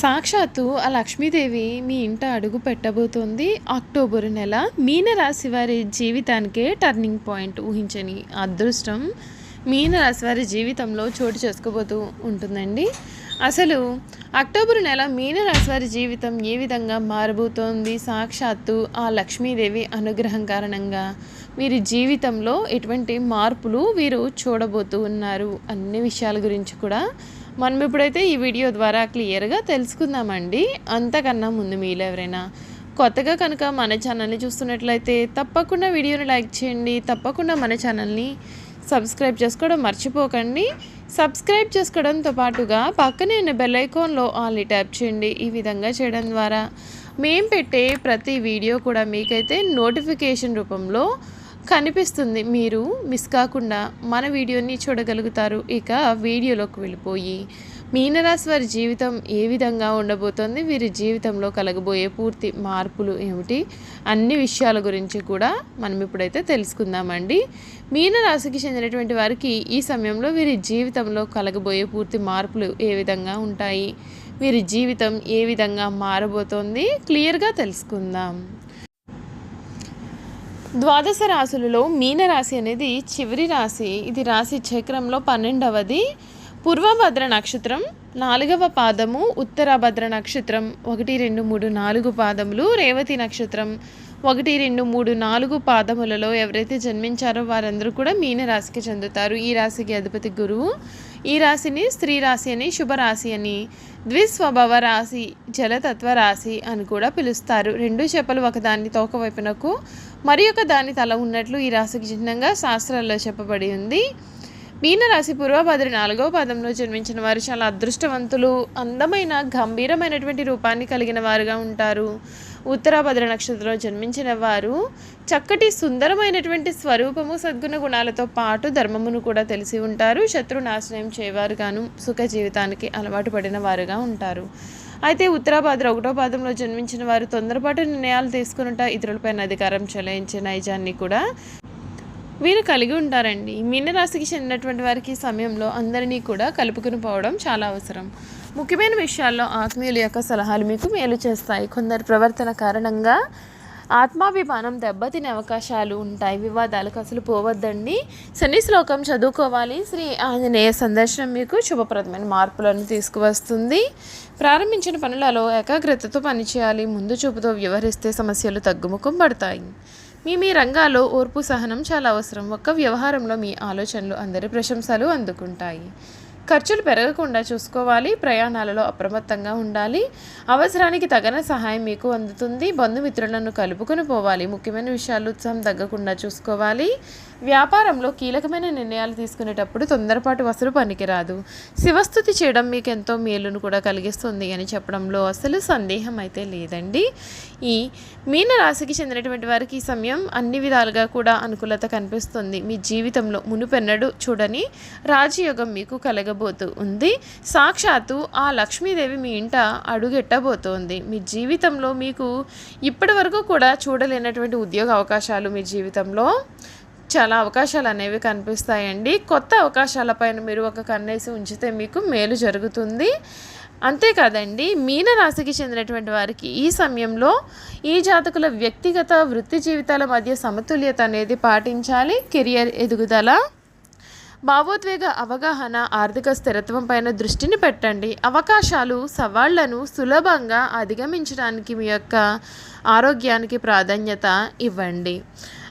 సాక్షాత్తు ఆ లక్ష్మీదేవి మీ ఇంట అడుగు పెట్టబోతోంది అక్టోబర్ నెల. మీనరాశి వారి జీవితానికే టర్నింగ్ పాయింట్ ఊహించని అదృష్టం మీనరాశి వారి జీవితంలో చోటు చేసుకోబోతూ ఉంటుందండి. అసలు అక్టోబర్ నెల మీనరాశి వారి జీవితం ఏ విధంగా మారబోతోంది? సాక్షాత్తు ఆ లక్ష్మీదేవి అనుగ్రహం కారణంగా వీరి జీవితంలో ఎటువంటి మార్పులు వీరు చూడబోతూ ఉన్నారు? అన్ని విషయాల గురించి కూడా మనం ఇప్పుడైతే ఈ వీడియో ద్వారా క్లియర్గా తెలుసుకుందామండి. అంతకన్నా ముందు మీలో ఎవరైనా కొత్తగా కనుక మన ఛానల్ని చూస్తున్నట్లయితే తప్పకుండా వీడియోని లైక్ చేయండి. తప్పకుండా మన ఛానల్ని సబ్స్క్రైబ్ చేసుకోవడం మర్చిపోకండి. సబ్స్క్రైబ్ చేసుకోవడంతో పాటుగా పక్కనే ఉన్న బెల్ ఐకాన్లో ఆల్ని ట్యాప్ చేయండి. ఈ విధంగా చేయడం ద్వారా మేము పెట్టే ప్రతి వీడియో కూడా మీకైతే నోటిఫికేషన్ రూపంలో కనిపిస్తుంది. మీరు మిస్ కాకుండా మన వీడియోని చూడగలుగుతారు. ఇక వీడియోలోకి వెళ్ళిపోయి మీనరాశి వారి జీవితం ఏ విధంగా ఉండబోతోంది? వీరి జీవితంలో కలగబోయే పూర్తి మార్పులు ఏమిటి? అన్ని విషయాల గురించి కూడా మనం ఇప్పుడైతే తెలుసుకుందామండి. మీనరాశికి చెందినటువంటి వారికి ఈ సమయంలో వీరి జీవితంలో కలగబోయే పూర్తి మార్పులు ఏ విధంగా ఉంటాయి? వీరి జీవితం ఏ విధంగా మారబోతోంది? క్లియర్గా తెలుసుకుందాం. ద్వాదశ రాశులలో మీనరాశి అనేది చివరి రాశి. ఇది రాశి చక్రంలో పన్నెండవది. పూర్వభద్ర నక్షత్రం నాలుగవ పాదము ఉత్తరాభద్ర నక్షత్రం ఒకటి రెండు మూడు నాలుగు పాదములు రేవతి నక్షత్రం ఒకటి రెండు మూడు నాలుగు పాదములలో ఎవరైతే జన్మించారో వారందరూ కూడా మీన రాశికి చెందుతారు. ఈ రాశికి అధిపతి గురువు. ఈ రాశిని స్త్రీ రాశి అని శుభరాశి అని ద్విస్వభావ రాశి జలతత్వ రాశి అని కూడా పిలుస్తారు. రెండు చెప్పలు ఒకదాని తోక వైపునకు మరి ఒక దాని తల ఉన్నట్లు ఈ రాశికి చిహ్నంగా శాస్త్రాల్లో చెప్పబడి ఉంది. మీనరాశి పూర్వభద్రి నాలుగవ పాదంలో జన్మించిన వారు చాలా అదృష్టవంతులు అందమైన గంభీరమైనటువంటి రూపాన్ని కలిగిన వారుగా ఉంటారు. ఉత్తరాభద్ర నక్షత్రంలో జన్మించిన వారు చక్కటి సుందరమైనటువంటి స్వరూపము సద్గుణ గుణాలతో పాటు ధర్మమును కూడా తెలిసి ఉంటారు. శత్రు నాశనం చేయవారుగాను సుఖ జీవితానికి అలవాటు పడిన వారుగా ఉంటారు. అయితే ఉత్తరాభాద్ర ఒకటో పాదంలో జన్మించిన వారు తొందరపాటు నిర్ణయాలు తీసుకునుట ఇతరులపైన అధికారం చెలాయించే నైజాన్ని కూడా వీరు కలిగి ఉంటారండి. మీనరాశికి చెందినటువంటి వారికి సమయంలో అందరినీ కూడా కలుపుకుని పోవడం చాలా అవసరం. ముఖ్యమైన విషయాల్లో ఆత్మీయుల యొక్క సలహాలు మీకు మేలు చేస్తాయి. కొందరు ప్రవర్తన కారణంగా ఆత్మాభిమానం దెబ్బతినే అవకాశాలు ఉంటాయి. వివాదాలకు అసలు పోవద్దండి. శని శ్లోకం చదువుకోవాలి. శ్రీ ఆంజనేయ సందర్శనం మీకు శుభప్రదమైన మార్పులను తీసుకువస్తుంది. ప్రారంభించిన పనులలో ఏకాగ్రతతో పనిచేయాలి. ముందు చూపుతో వ్యవహరిస్తే సమస్యలు తగ్గుముఖం పడతాయి. మీ మీ రంగాల్లో ఓర్పు సహనం చాలా అవసరం. ఒక్క వ్యవహారంలో మీ ఆలోచనలు అందరి ప్రశంసలు అందుకుంటాయి. ఖర్చులు పెరగకుండా చూసుకోవాలి ప్రయాణాలలో అప్రమత్తంగా ఉండాలి. అవసరానికి తగిన సహాయం మీకు అందుతుంది. బంధుమిత్రులను కలుపుకొని పోవాలి. ముఖ్యమైన విషయాలు ఉత్సాహం తగ్గకుండా చూసుకోవాలి. వ్యాపారంలో కీలకమైన నిర్ణయాలు తీసుకునేటప్పుడు తొందరపాటు వసలు పనికిరాదు. శివస్థుతి చేయడం మీకు ఎంతో మేలును కూడా కలిగిస్తుంది అని చెప్పడంలో అసలు సందేహం అయితే లేదండి. ఈ మీన రాశికి చెందినటువంటి వారికి ఈ సమయం అన్ని విధాలుగా కూడా అనుకూలత కనిపిస్తుంది. మీ జీవితంలో మునుపెన్నడు చూడని రాజయోగం మీకు కలగ కలగబోతూ ఉంది సాక్షాత్తు ఆ లక్ష్మీదేవి మీ ఇంట అడుగెట్టబోతోంది. మీ జీవితంలో మీకు ఇప్పటి వరకు కూడా చూడలేనటువంటి ఉద్యోగ అవకాశాలు మీ జీవితంలో? చాలా అవకాశాలు అనేవి కనిపిస్తాయండి. కొత్త అవకాశాలపైన మీరు ఒక కన్నేసి ఉంచితే మీకు మేలు జరుగుతుంది. అంతేకాదండి మీనరాశికి చెందినటువంటి వారికి ఈ సమయంలో ఈ జాతకుల వ్యక్తిగత వృత్తి జీవితాల మధ్య సమతుల్యత అనేది పాటించాలి. కెరియర్ ఎదుగుదల భావోద్వేగ అవగాహన ఆర్థిక స్థిరత్వం పైన దృష్టిని పెట్టండి. అవకాశాలు సవాళ్ళను సులభంగా అధిగమించడానికి మీ యొక్క ఆరోగ్యానికి ప్రాధాన్యత ఇవ్వండి.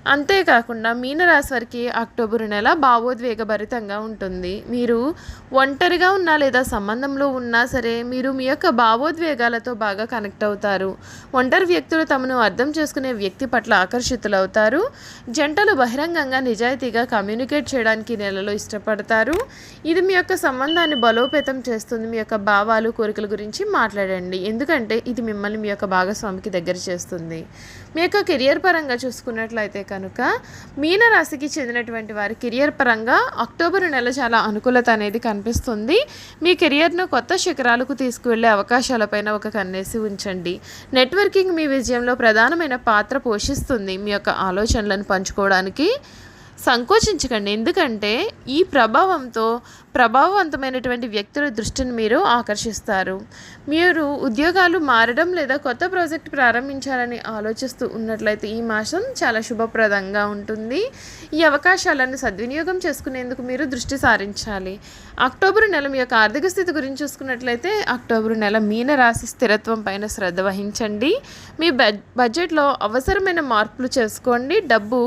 అంతేకాకుండా మీనరాశి వారికి అక్టోబర్ నెల భావోద్వేగభరితంగా ఉంటుంది. మీరు ఒంటరిగా ఉన్నా లేదా సంబంధంలో ఉన్నా సరే మీరు మీ యొక్క భావోద్వేగాలతో బాగా కనెక్ట్ అవుతారు. ఒంటరి వ్యక్తులు తమను అర్థం చేసుకునే వ్యక్తి పట్ల ఆకర్షితులవుతారు. జంటలు బహిరంగంగా నిజాయితీగా కమ్యూనికేట్ చేయడానికి నెలలో ఇష్టపడతారు. ఇది మీ యొక్క సంబంధాన్ని బలోపేతం చేస్తుంది. మీ యొక్క భావాలు కోరికల గురించి మాట్లాడండి. ఎందుకంటే ఇది మిమ్మల్ని మీ యొక్క భాగస్వామికి దగ్గర చేస్తుంది. మీ యొక్క కెరియర్ పరంగా చూసుకున్నట్లయితే కనుక మీనరాశికి చెందినటువంటి వారి కెరియర్ పరంగా అక్టోబర్ నెల చాలా అనుకూలత అనేది కనిపిస్తుంది. మీ కెరియర్ను కొత్త శిఖరాలకు తీసుకువెళ్ళే అవకాశాలపైన ఒక కన్నేసి ఉంచండి. నెట్వర్కింగ్ మీ విజయంలో ప్రధానమైన పాత్ర పోషిస్తుంది. మీ యొక్క ఆలోచనలను పంచుకోవడానికి సంకోచించకండి. ఎందుకంటే ఈ ప్రభావంతో ప్రభావవంతమైనటువంటి వ్యక్తుల దృష్టిని మీరు ఆకర్షిస్తారు. మీరు ఉద్యోగాలు మారడం లేదా కొత్త ప్రాజెక్ట్ ప్రారంభించాలని ఆలోచిస్తూ ఉన్నట్లయితే ఈ మాసం చాలా శుభప్రదంగా ఉంటుంది. ఈ అవకాశాలను సద్వినియోగం చేసుకునేందుకు మీరు దృష్టి సారించాలి. అక్టోబర్ నెల మీ యొక్క ఆర్థిక స్థితి గురించి చూసుకున్నట్లయితే అక్టోబర్ నెల మీనరాశి స్థిరత్వం పైన శ్రద్ధ వహించండి. మీ బడ్ బడ్జెట్లో అవసరమైన మార్పులు చేసుకోండి. డబ్బు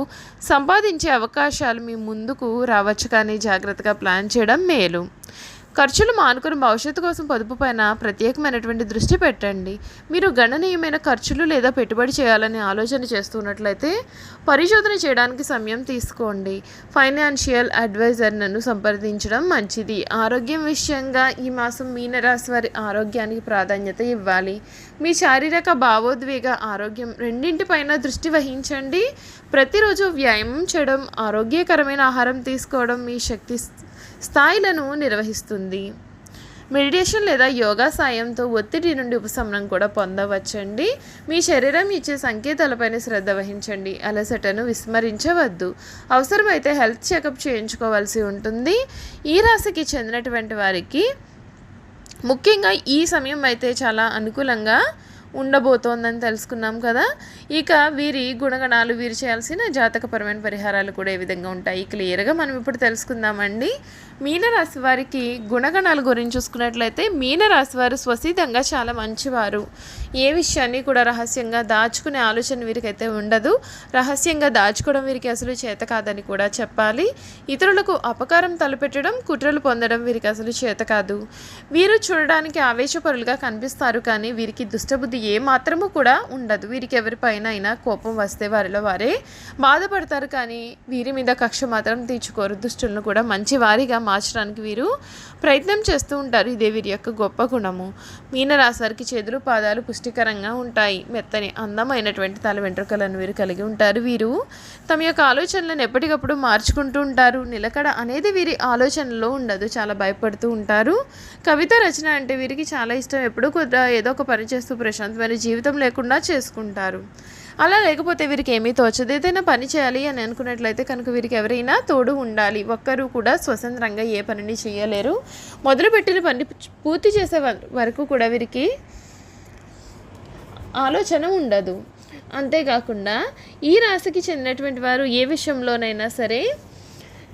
సంపాదించే అవకాశాలు మీ ముందుకు రావచ్చు కానీ జాగ్రత్తగా ప్లాన్ చేయడం మేలు. ఖర్చులు మానుకుని భవిష్యత్తు కోసం పొదుపు పైన ప్రత్యేకమైనటువంటి దృష్టి పెట్టండి. మీరు గణనీయమైన ఖర్చులు లేదా పెట్టుబడి చేయాలని ఆలోచన చేస్తున్నట్లయితే పరిశోధన చేయడానికి సమయం తీసుకోండి. ఫైనాన్షియల్ అడ్వైజర్లను సంప్రదించడం మంచిది. ఆరోగ్యం విషయంగా ఈ మాసం మీనరాశి వారి ఆరోగ్యానికి ప్రాధాన్యత ఇవ్వాలి. మీ శారీరక భావోద్వేగ ఆరోగ్యం రెండింటిపైన దృష్టి వహించండి. ప్రతిరోజు వ్యాయామం చేయడం ఆరోగ్యకరమైన ఆహారం తీసుకోవడం మీ శక్తి స్థాయిలను నిర్వహిస్తుంది. మెడిటేషన్ లేదా యోగా సాయంతో ఒత్తిడి నుండి ఉపశమనం కూడా పొందవచ్చండి. మీ శరీరం ఇచ్చే సంకేతాలపైన శ్రద్ధ వహించండి. అలసటను విస్మరించవద్దు. అవసరమైతే హెల్త్ చెకప్ చేయించుకోవాల్సి ఉంటుంది. ఈ రాశికి చెందినటువంటి వారికి ముఖ్యంగా ఈ సమయం అయితే చాలా అనుకూలంగా ఉండబోతోందని తెలుసుకున్నాం కదా. ఇక వీరి గుణగణాలు వీరు చేయాల్సిన జాతకపరమైన పరిహారాలు కూడా ఏ విధంగా ఉంటాయి? క్లియర్గా మనం ఇప్పుడు తెలుసుకుందామండి. మీనరాశి వారికి గుణగణాల గురించి చూసుకున్నట్లయితే మీనరాశి వారు స్వసిద్ధంగా చాలా మంచివారు. ఏ విషయాన్ని కూడా రహస్యంగా దాచుకునే ఆలోచన వీరికైతే ఉండదు. రహస్యంగా దాచుకోవడం వీరికి అసలు చేత కాదని కూడా చెప్పాలి. ఇతరులకు అపకారం తలపెట్టడం కుట్రలు పొందడం వీరికి అసలు చేత కాదు. వీరు చూడడానికి ఆవేశపరులుగా కనిపిస్తారు కానీ వీరికి దుష్టబుద్ధి ఏ మాత్రము కూడా ఉండదు. వీరికి ఎవరిపైన అయినా కోపం వస్తే వారిలో వారే బాధపడతారు. కానీ వీరి మీద కక్ష మాత్రం తీర్చుకోరు. దుష్టులను కూడా మంచి వారిగా మార్చడానికి వీరు ప్రయత్నం చేస్తూ ఉంటారు. ఇదే వీరి యొక్క గొప్ప గుణము. మీనరాశారికి చేతులు పాదాలు పుష్టికరంగా ఉంటాయి. మెత్తని అందమైనటువంటి తల వెంట్రుకలను వీరు కలిగి ఉంటారు. వీరు తమ యొక్క ఆలోచనలను ఎప్పటికప్పుడు మార్చుకుంటూ ఉంటారు. నిలకడ అనేది వీరి ఆలోచనలో ఉండదు. చాలా భయపడుతూ ఉంటారు. కవిత రచన అంటే వీరికి చాలా ఇష్టం. ఎప్పుడూ కూడా ఏదో ఒక పని చేస్తూ ప్రశాంతమైన జీవితం లేకుండా చేసుకుంటారు. అలా లేకపోతే వీరికి ఏమీ తోచదు. ఏదైనా పని చేయాలి అని అనుకున్నట్లయితే కనుక వీరికి ఎవరైనా తోడు ఉండాలి. ఒక్కరూ కూడా స్వతంత్రంగా ఏ పనిని చేయలేరు. మొదలుపెట్టిన పని పూర్తి చేసే వరకు కూడా వీరికి ఆలోచన ఉండదు. అంతేకాకుండా ఈ రాశికి చెందినటువంటి వారు ఏ విషయంలోనైనా సరే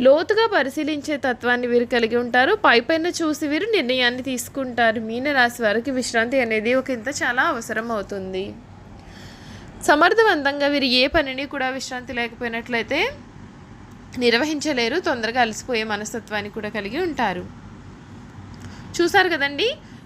లోతుగా పరిశీలించే తత్వాన్ని వీరు కలిగి ఉంటారు. పైపైన చూసి వీరు నిర్ణయాన్ని తీసుకుంటారు. మీన రాశి వారికి విశ్రాంతి అనేది ఒక ఇంత చాలా అవసరం అవుతుంది. సమర్థవంతంగా వీరు ఏ పనిని కూడా విశ్రాంతి లేకపోయినట్లయితే నిర్వహించలేరు. తొందరగా అలసిపోయే మనస్తత్వాన్ని కూడా కలిగి ఉంటారు. చూసారు కదండి?